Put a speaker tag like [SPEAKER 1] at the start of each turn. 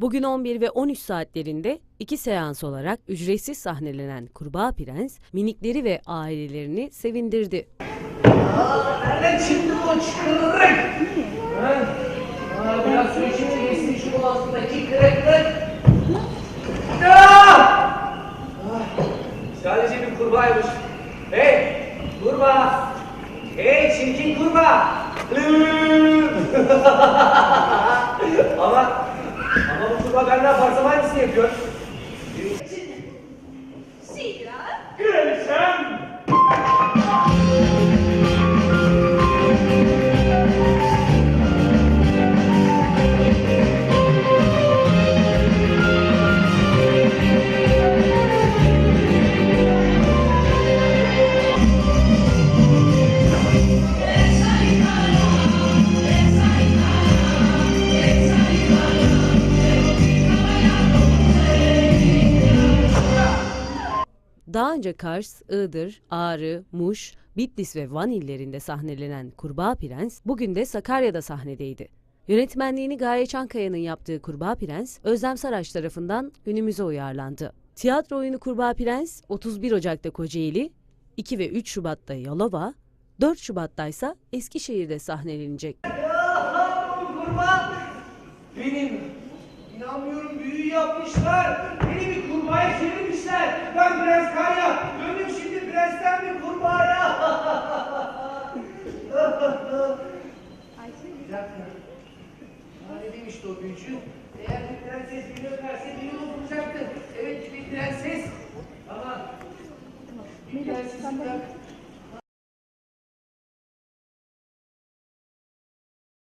[SPEAKER 1] Bugün 11 ve 13 saatlerinde iki seans olarak ücretsiz sahnelenen Kurbağa Prens minikleri ve ailelerini sevindirdi.
[SPEAKER 2] Nereden çıktı bu çıkırık? Aa, biraz su içince geçsin şu boğazındaki kırıklık. Aa! Sadece bir kurbağaymış. Hey kurbağa! Hey çirkin kurbağa! ama kurbağa ben ne yaparsam aynısını yapıyor.
[SPEAKER 1] Daha önce Kars, Iğdır, Ağrı, Muş, Bitlis ve Van illerinde sahnelenen Kurbağa Prens bugün de Sakarya'da sahnedeydi. Yönetmenliğini Gaye Çankaya'nın yaptığı Kurbağa Prens, Özlem Saraç tarafından günümüze uyarlandı. Tiyatro oyunu Kurbağa Prens 31 Ocak'ta Kocaeli, 2 ve 3 Şubat'ta Yalova, 4 Şubat'ta ise Eskişehir'de sahnelenecek.
[SPEAKER 2] Kurban benim inanmıyorum büyü yapmışlar. Beni bir çevirmişler. Ben Prens Karya. Döndüm şimdi prensten bir kurbağaya. dakika. Ne demişti o büyücü? Eğer bir prenses beni öperse beni bozulacaktı. Evet bir prenses. Ama bir prenses